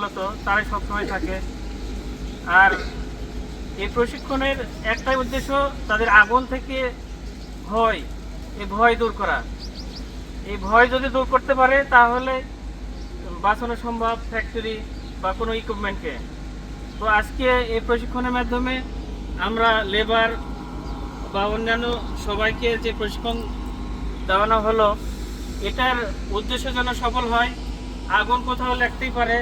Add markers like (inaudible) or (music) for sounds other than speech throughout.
মূলত তারাই সবসময় থাকে। আর এই প্রশিক্ষণের একটাই উদ্দেশ্য তাদের আগুন থেকে ভয়, এই ভয় দূর করা। এই ভয় যদি দূর করতে পারে, তাহলে বাঁচানো সম্ভব ফ্যাক্টরি বা কোনো ইকুইপমেন্টকে তো আজকে এই প্রশিক্ষণের মাধ্যমে আমরা লেবার বা অন্যান্য সবাইকে যে প্রশিক্ষণ দেওয়ানো হলো, এটার উদ্দেশ্য যেন সফল হয়। আগুন কোথাও লাগতেই পারে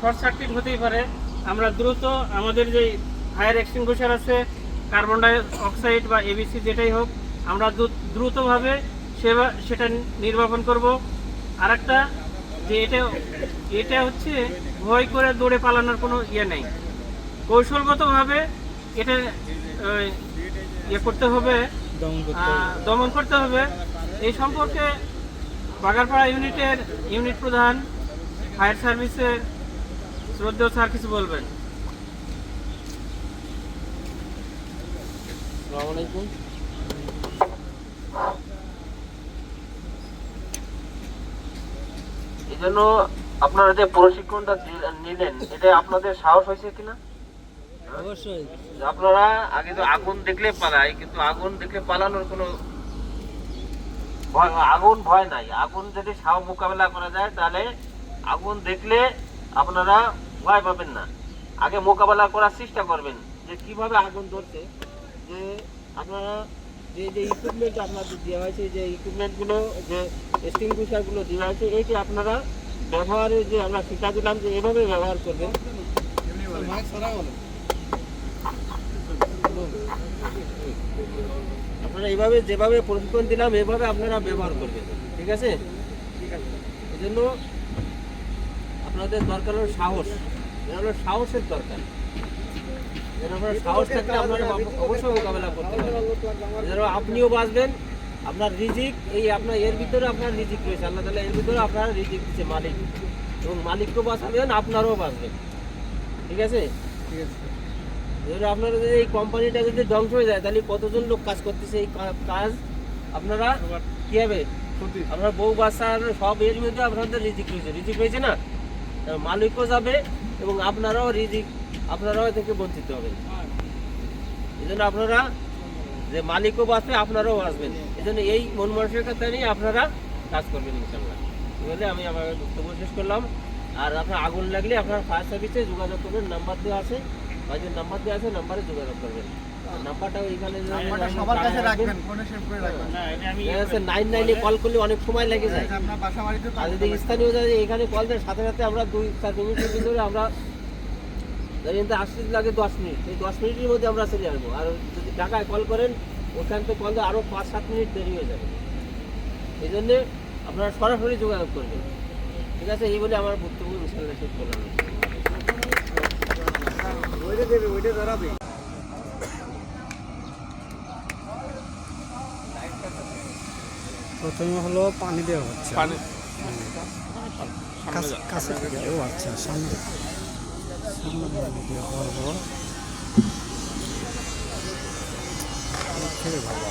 শর্ট সার্কিট হতেই পারে। আমরা দ্রুত আমাদের যে ফায়ার এক্সটিংগুইশার আছে, কার্বন ডাই অক্সাইড বা এবিসি যেটাই হোক, আমরা দ্রু- দ্রুতভাবে সেবা সেটা নির্বাপন করব। আর একটা যে এটা এটা হচ্ছে ভয় করে দৌড়ে পালানোর কোনো ইয়ে নেই। কৌশলগতভাবে এটা ইয়ে করতে হবে দমন করতে হবে। এই সম্পর্কে বাগারপাড়া ইউনিটের ইউনিট প্রধান, ফায়ার সার্ভিসের শ্রদ্ধেয় স্যার কিছু বলবেন? এই জন্য আপনারা যে প্রশিক্ষণটা নিলেন এটা আপনাদের সাহস হয়েছে কিনা? অবশ্যই। আপনারা আগে তো আগুন দেখলে পালায় কিন্তু আগুন দেখলে পালানোর কোনো ভয় আগুন ভয় নাই। আগুন যদি সাহ মোকাবেলা করা যায় তাহলে আগুন দেখলে আপনারা ভয় পাবেন না। আগে মোকাবেলা করার চেষ্টা করবেন যে কীভাবে আগুন ধরছে, যে আপনারা যে যে ইকুইপমেন্ট আপনাদের দেওয়া হয়েছে, যে ইকুইপমেন্টগুলো যে এক্সটিংগুইশারগুলো দেওয়া হয়েছে এইটি আপনারা ব্যবহারে যে আমরা শিক্ষা দিলাম যে এভাবে ব্যবহার করবেন। আপনারা এইভাবে যেভাবে প্রশিক্ষণ দিলাম, এভাবে আপনারা ব্যবহার করবেন। ঠিক আছে? এই জন্য আপনাদের দরকার হলো সাহস। এটা হলো সাহসের দরকার। আপনার সাহস থাকলে আপনারা অবশ্যই মোকাবেলা করতে পারবেন। যেন আপনিও বাঁচবেন আপনার রিজিক এই আপনার এর ভিতরে আপনার রিজিক রয়েছে। আল্লাহ তালা এর ভিতরে আপনার রিজিক দিচ্ছে মালিক। এবং মালিককেও বাঁচাবেন আপনারাও বাঁচবেন। ঠিক আছে? এবার আপনারা যদি এই কোম্পানিটা যদি ধ্বংস হয়ে যায় তাহলে কতজন লোক কাজ করতেছে? এই কাজ আপনারা কি হবে আপনার বউ বাচ্চার সব এর মধ্যে আপনাদের রিজিক রয়েছে। রিজিক রয়েছে না? মালিকও যাবে এবং আপনারাও রিজিক, আপনারাও থেকে বঞ্চিত হবেন। এই জন্য আপনারা যে মালিকও বাঁচবে, আপনারাও বাঁচবেন। এই জন্য এই মন মানসিকতা নিয়ে আপনারা কাজ করবেন ইনশাল্লাহ বলে আমি আমার বক্তব্য শেষ করলাম। আর আপনার আগুন লাগলে আপনার ফায়ার সার্ভিসে যোগাযোগ করবেন। নাম্বার দেওয়া আছে বাজের নাম্বার দেওয়া আছে, নাম্বারে যোগাযোগ করবেন। নাম্বারটা ওইখানে নাম্বারটা সবার কাছে রাখবেন? ফোনে সেভ করে রাখবেন। না এটা আমি নাইন নাইনে কল করলে অনেক সময় লেগে যায়। বাড়িতে আর যদি স্থানীয় যায় এখানে কল দেন সাথে সাথে আমরা দুই চার মিনিটের ভিতরে আমরা ধরেন তো আসতে লাগে দশ মিনিট। এই দশ মিনিটের মধ্যে আমরা চলে আসব আর যদি ঢাকায় কল করেন ওখান থেকে কল আরও পাঁচ সাত মিনিট দেরি হয়ে যাবে। এই জন্যে আপনারা সরাসরি যোগাযোগ করবেন। ঠিক আছে? এই বলে আমার বক্তব্য ইনশাল্লাহ শেষ করলাম। ওইটা দেবে ওইটা দাঁড়াবে প্রথমে হলো পানি দেওয়া হচ্ছে। পানি। কাছে- থেকে। ও আচ্ছা সামনে। সামনে দেওয়া হলো। ভালো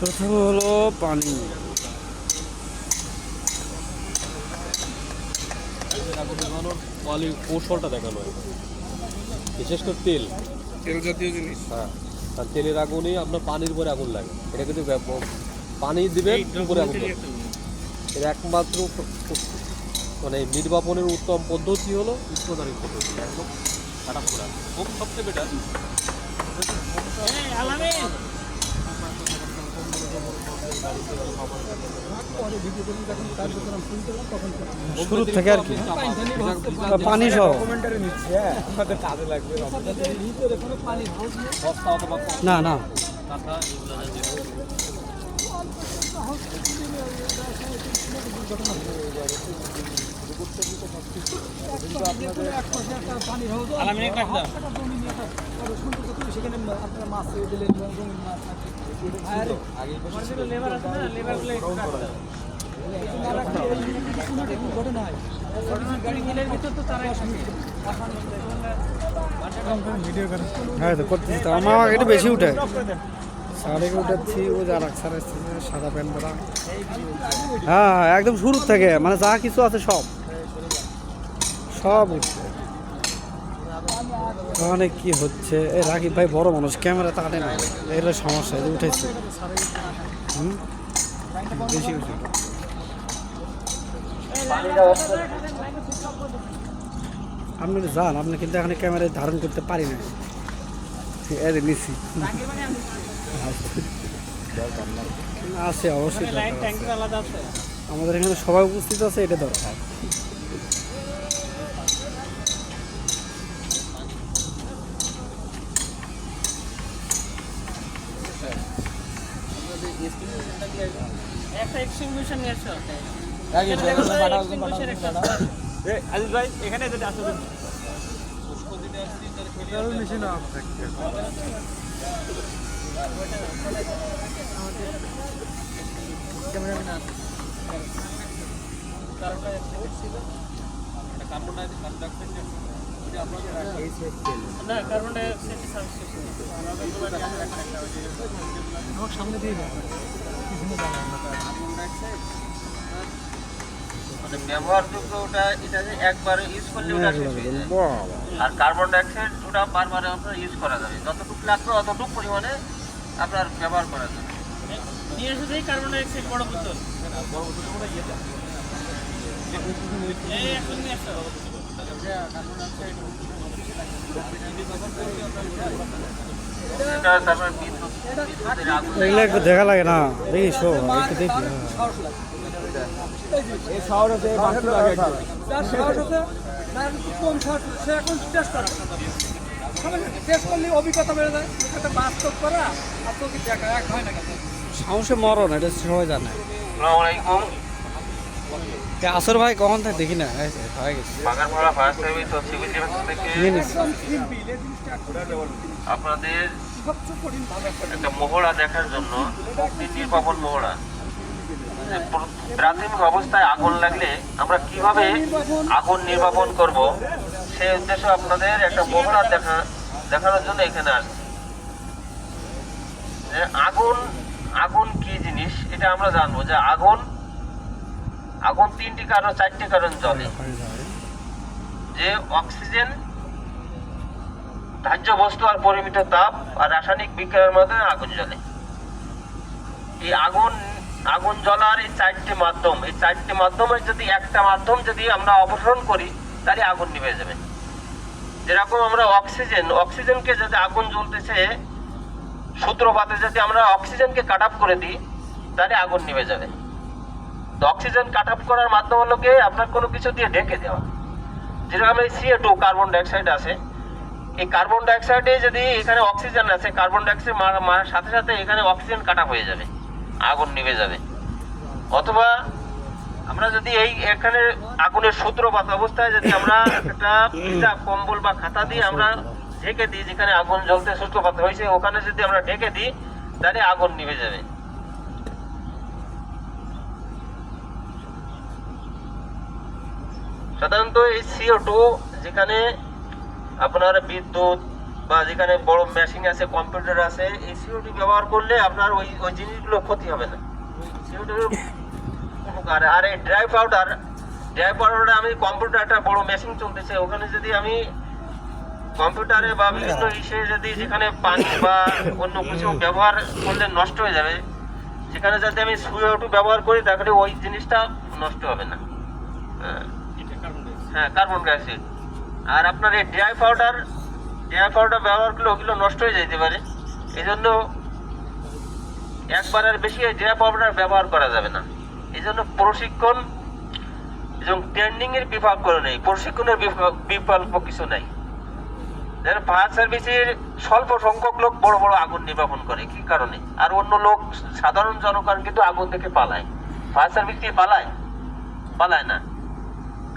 প্রথমে হলো পানি। কৌশলটা দেখানো হয় বিশেষ করে তেল। তেল জাতীয় জিনিস? হ্যাঁ। আর তেলের আগুনই আপনার পানির উপরে আগুন লাগে। এটা কিন্তু ব্যাপক পানি দিবেন উপরে আগুন এর একমাত্র মানে নির্বাপনের উত্তম পদ্ধতি হলো উৎপাদনের পদ্ধতি একদম খারাপ করা। খুব সবচেয়ে বেটার শুরু থেকে আর কি। পানি সহ। সস্তা অথবা কম না না টাকা এগুলো জাতীয় আলামিন একটা দাও লেবার আছে না? লেবারগুলো একটু রাখতে দাও। গাড়ি গিলের ভিতর তো তারাই থাকে। হ্যাঁ তো করতেছি তো। আমার একটু বেশি উঠে। সাড়ে উঠাচ্ছি ও যা রাখছে সাদা প্যান্ট পরা। হ্যাঁ হ্যাঁ একদম শুরু থেকে। মানে যা কিছু আছে সব। সব উঠছে। ওখানে কি হচ্ছে? এ রাকিব ভাই বড় মানুষ ক্যামেরা তাকাতে না। এগুলো সমস্যা এই উঠেছে। হুম? বেশি বেশি আপনি যান আপনি কিন্তু এখানে ক্যামেরায় ধারণ করতে পারি না। যে নিছি আছে অবশ্যই আমাদের এখানে সবাই উপস্থিত আছে এটা দরকার। আজিজ ভাই এখানে যেটা আছে না কার্বন ডাইঅক্সাইড সাবস্টেশন মানে ব্যবহারযোগ্য ওটা এটা যে একবার ইউজ করলে ওটা শেষ হয়ে যায়। আর কার্বন ডাইঅক্সাইড ওটা বারবার আপনার ইউজ করা যাবে। যতটুকু লাগবে অতটুকু পরিমাণে আপনার ব্যবহার করা যাবে। নিয়ে এসে কার্বন ডাইঅক্সাইড বড় বোতল। এই এখন নিয়ে আসো এগুলো একটু দেখা লাগে না। দেখি শো একটু দেখি হ্যাঁ। সাহসে মরণ এটা সবাই জানে। আসর ভাই কখন থেকে? দেখি না হয়ে গেছে। আপনাদের একটা মহড়া দেখার জন্য নির্বাপন মহড়া প্রাথমিক অবস্থায় আগুন লাগলে আমরা কীভাবে আগুন নির্বাপন করব সেই উদ্দেশ্যে আপনাদের একটা মহড়া দেখা দেখানোর জন্য এখানে আসছি। আগুন আগুন কি জিনিস এটা আমরা জানব। যে আগুন আগুন তিনটি কারণ চারটি কারণ জ্বলে যে অক্সিজেন ধার্য বস্তু আর পরিমিত তাপ আর রাসায়নিক বিক্রিয়ার মাধ্যমে আগুন জ্বলে। এই আগুন আগুন জ্বলার এই চারটি মাধ্যম, এই চারটি মাধ্যমের যদি, একটা মাধ্যম যদি আমরা অপসারণ করি, তাহলে আগুন নিভে যাবে। যেরকম আমরা অক্সিজেন, অক্সিজেনকে যদি আগুন জ্বলতেছে, সূত্রপাতে যদি আমরা অক্সিজেনকে কাট আপ করে দিই, তাহলে আগুন নিভে যাবে। তো অক্সিজেন কাট আপ করার মাধ্যম হলো আপনার কোনো কিছু দিয়ে ঢেকে দেওয়া। যেরকম এই সিএ টু কার্বন ডাইঅক্সাইড আছে এই কার্বন ডাইঅক্সাইডে যদি এখানে অক্সিজেন আছে কার্বন ডাইঅক্সাইড মারা- মারার সাথে সাথে এখানে অক্সিজেন কাটা হয়ে যাবে, আগুন নিভে যাবে। অথবা আমরা যদি এই এখানে আগুনের সূত্রপাত অবস্থায় যদি আমরা একটা ভিজা কম্বল বা খাতা দিয়ে আমরা ঢেকে দিই, যেখানে আগুন জ্বলতে সূত্রপাত হয়েছে, ওখানে যদি আমরা ঢেকে দিই, তাহলে আগুন নিভে যাবে। সাধারণত এই সিও টু যেখানে আপনার বিদ্যুৎ বা যেখানে বড় মেশিন আছে কম্পিউটার আছে এই সিওটি ব্যবহার করলে আপনার ওই ওই জিনিসগুলো ক্ষতি হবে না। সিওটি উপকার। আর এই ড্রাই পাউডার ড্রাই পাউডারটা আমি কম্পিউটার একটা বড় মেশিন চলতেছে ওখানে যদি আমি কম্পিউটারে বা বিভিন্ন ইসে যদি যেখানে পানি বা অন্য কিছু ব্যবহার করলে নষ্ট হয়ে যাবে সেখানে যদি আমি সিও ব্যবহার করি তাহলে ওই জিনিসটা নষ্ট হবে না। হ্যাঁ। হ্যাঁ কার্বন ডাইঅক্সাইড আর আপনার এই ড্রাই পাউডার ড্রাই পাউডার ব্যবহার করলে ওগুলো নষ্ট হয়ে যেতে পারে। এই জন্য একবারের বেশি এই ড্রাই পাউডার ব্যবহার করা যাবে না। এই জন্য প্রশিক্ষণ এবং ট্রেন্ডিং এর বিভাগ করে নেই। প্রশিক্ষণের বিকল্প কিছু নাই। যেন ফায়ার সার্ভিসের স্বল্প সংখ্যক লোক বড় বড় আগুন নির্বাপন করে। কি কারণে? আর অন্য লোক, সাধারণ জনগণ কিন্তু আগুন থেকে পালায়। ফায়ার সার্ভিস কি পালায়? পালায় না।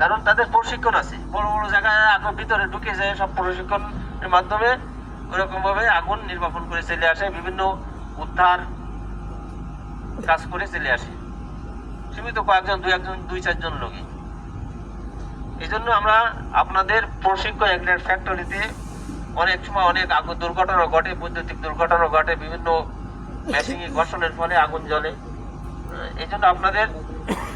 কারণ তাদের প্রশিক্ষণ আছে। বড় বড় জায়গায় আগুন ভিতরে ঢুকে যায় সব প্রশিক্ষণের মাধ্যমে। ওরকম ভাবে আগুন নির্বাপন করে চলে আসে, বিভিন্ন উদ্ধার কাজ করে চলে আসে। সীমিত কয়েকজন, দুই একজন, দুই চারজন লোকই। এই জন্য আমরা আপনাদের প্রশিক্ষণ এগ্রেড ফ্যাক্টরিতে অনেক সময় অনেক আগুন দুর্ঘটনা ঘটে, বৈদ্যুতিক দুর্ঘটনা ঘটে, বিভিন্ন মেশিনে ঘর্ষণের ফলে আগুন জ্বলে। এই জন্য আপনাদের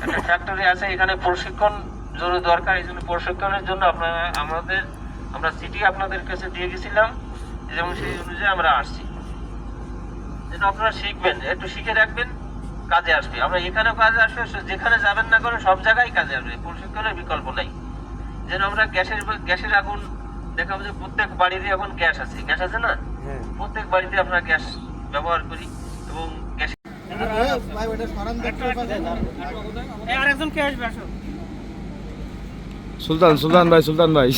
একটা ফ্যাক্টরি আছে, এখানে প্রশিক্ষণ জরুরি দরকার এই জন্য প্রশিক্ষণের জন্য আপনারা আমাদের আমরা সিটি আপনাদের কাছে দিয়ে গেছিলাম এবং সেই অনুযায়ী আমরা আসছি। যেন আপনারা শিখবেন একটু শিখে রাখবেন কাজে আসবে। আমরা এখানেও কাজে আসবে যেখানে যাবেন না করে সব জায়গায় কাজে আসবে। প্রশিক্ষণের বিকল্প নাই। যেন আমরা গ্যাসের গ্যাসের আগুন দেখাবো যে প্রত্যেক বাড়িতে এখন গ্যাস আছে। গ্যাস আছে না? হ্যাঁ। প্রত্যেক বাড়িতে আমরা গ্যাস ব্যবহার করি এবং গ্যাস এই আরেকজন কে আসবে আসো সুলতান সুলতান ভাই সুলতান ভাই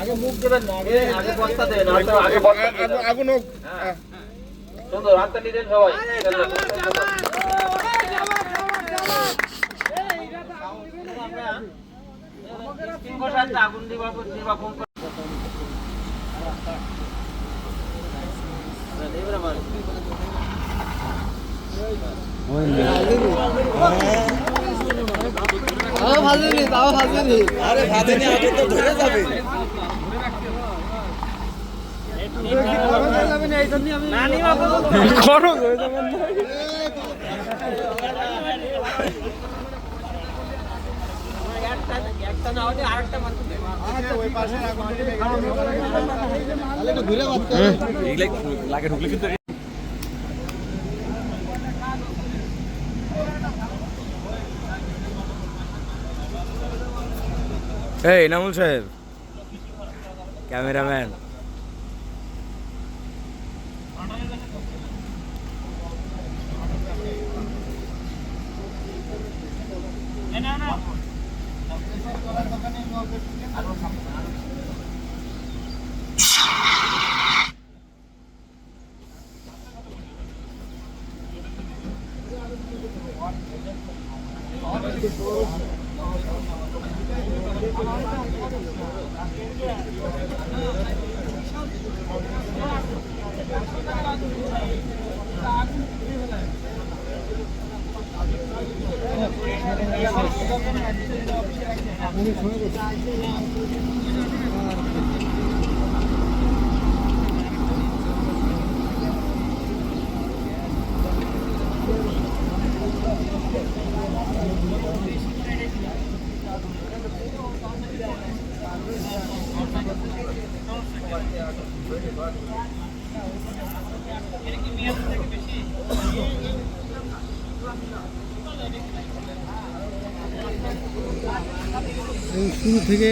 আগে মুখ দেবেন না আগে আগে বস্তা দেবেন আগে বস্তা আগুন হোক। সুন্দর হাতটা সবাই। তিন বছর একটা আগুন নির্বাপন নির্বাপন করে- এবারে আমার তাও ভাজেনি তাও ভাজেনি আরে ভাজেনি আগে তো ধরে যাবে। খরচ হয়ে যাবে একটা একটা না হলে আরেকটা মাত্র দেবেন। না নামুল সাহেব ক্যামেরাম্যান শুরু থেকে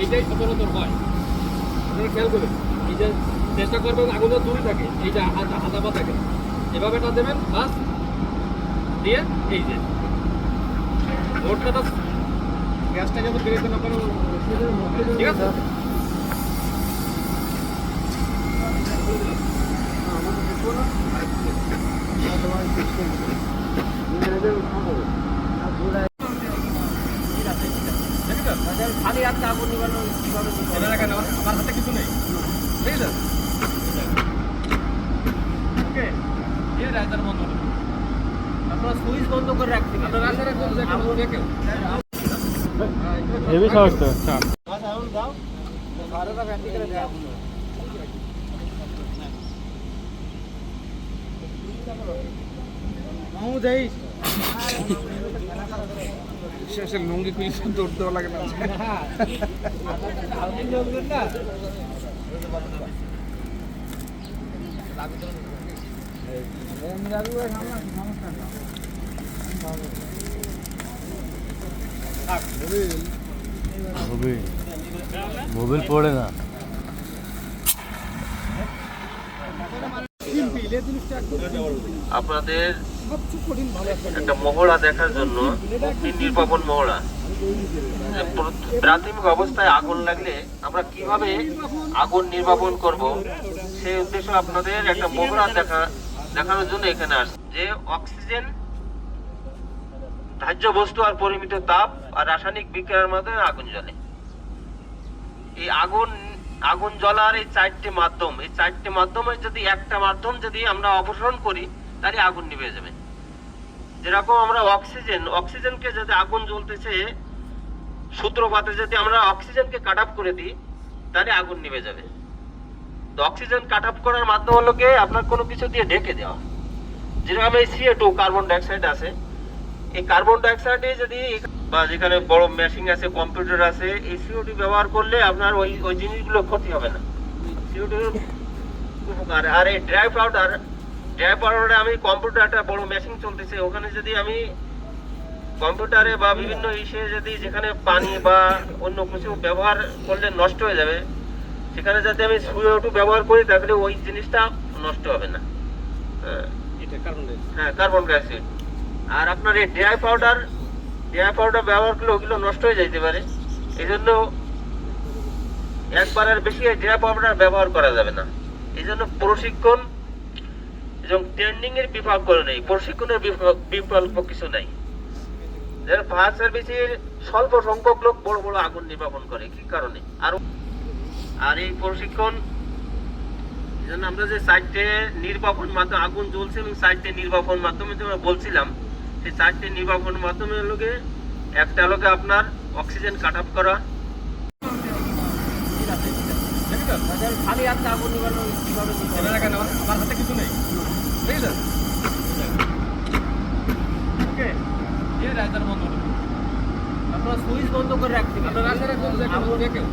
এইটাই সচরাচর হয় আপনারা খেয়াল করবেন এই যে চেষ্টা করবেন আগুনটা দূরে থাকে এইটা হাতা হাতা পা থাকে। এভাবে এটা দেবেন বাস দিয়ে এই যে। মোটটা গ্যাসটা যাতে বেরোতে না পারে ঠিক আছে? (laughs) নিবানো কীভাবে নিতে হবে? আমার হাতে কিছু নেই ঠিক আছে ওকে দিয়ে রাইতার বন্ধ করুন আপনারা সুইচ বন্ধ করে রাখতে আপনারা রান্নার একদম দেখেন দেখেন হেভি সাহস তো শেষে লুঙ্গি খুলে দৌড় দেওয়া লাগে না। মোবিল পড়ে না। আপনাদের একটা মহড়া দেখার জন্য অগ্নি নির্বাপন মহড়া। প্রাথমিক অবস্থায় আগুন লাগলে আমরা কীভাবে আগুন নির্বাপন করব সেই উদ্দেশ্য আপনাদের একটা মহড়া দেখা দেখানোর জন্য এখানে আসছে। যে অক্সিজেন ধার্য বস্তু আর পরিমিত তাপ আর রাসায়নিক বিক্রিয়ার মাধ্যমে আগুন জ্বলে। এই আগুন আগুন জ্বলার এই চারটি মাধ্যম, এই চারটি মাধ্যমে যদি একটা মাধ্যম যদি আমরা অপসারণ করি, তাহলে আগুন নিভে যাবে। যেরকম আমরা অক্সিজেন, অক্সিজেনকে যদি আগুন জ্বলতেছে, সূত্রপাতে যদি আমরা অক্সিজেনকে কাট করে দিই, তাহলে আগুন নিভে যাবে। তো অক্সিজেন কাট আপ করার মাধ্যম হলো কি? আপনার কোনো কিছু দিয়ে ঢেকে দেওয়া। যেরকম এই সিএ টু কার্বন ডাইঅক্সাইড আছে। এই কার্বন ডাইঅক্সাইডে যদি বা যেখানে বড় মেশিন আছে কম্পিউটার আছে এই সিওটি ব্যবহার করলে আপনার ওই ওই জিনিসগুলো ক্ষতি হবে না। সিওটির উপকার। আর এই ড্রাই পাউডার ড্রাই পাউডারে আমি কম্পিউটার একটা বড় মেশিন চলতেছে ওখানে যদি আমি কম্পিউটারে বা বিভিন্ন ইসে যদি যেখানে পানি বা অন্য কিছু ব্যবহার করলে নষ্ট হয়ে যাবে সেখানে যদি আমি সিওটু ব্যবহার করি তাহলে ওই জিনিসটা নষ্ট হবে না। হ্যাঁ। এটা কার্বন হ্যাঁ কার্বন ডাইঅক্সাইড আর আপনার এই ড্রাই পাউডার ড্রাই পাউডার ব্যবহার করলে ওগুলো নষ্ট হয়ে যেতে পারে। এই জন্য একবারের বেশি ড্রাই পাউডার ব্যবহার করা যাবে না। এই জন্য প্রশিক্ষণ এবং ট্রেন্ডিং এর বিভাগ করে নেই। প্রশিক্ষণের বিকল্প কিছু নাই। যেন ফায়ার সার্ভিসের স্বল্প সংখ্যক লোক বড় বড় আগুন নির্বাপন করে, কি কারণে? আর আর এই প্রশিক্ষণ আমরা যে সাইটে নির্বাপন মাধ্যমে আগুন জ্বলছে এবং সাইটে নির্বাপন মাধ্যমে বলছিলাম সেই সাইটে নির্বাপন মাধ্যমে লোকে একটা লোকে আপনার অক্সিজেন কাট আপ করা। খালি? আমার হাতে কিছু নেই। ঠিক আছে? ওকে দিয়ে রাইতার বন্ধ আপনারা সুইচ বন্ধ করে রাখতে আপনার রাখা দেখেন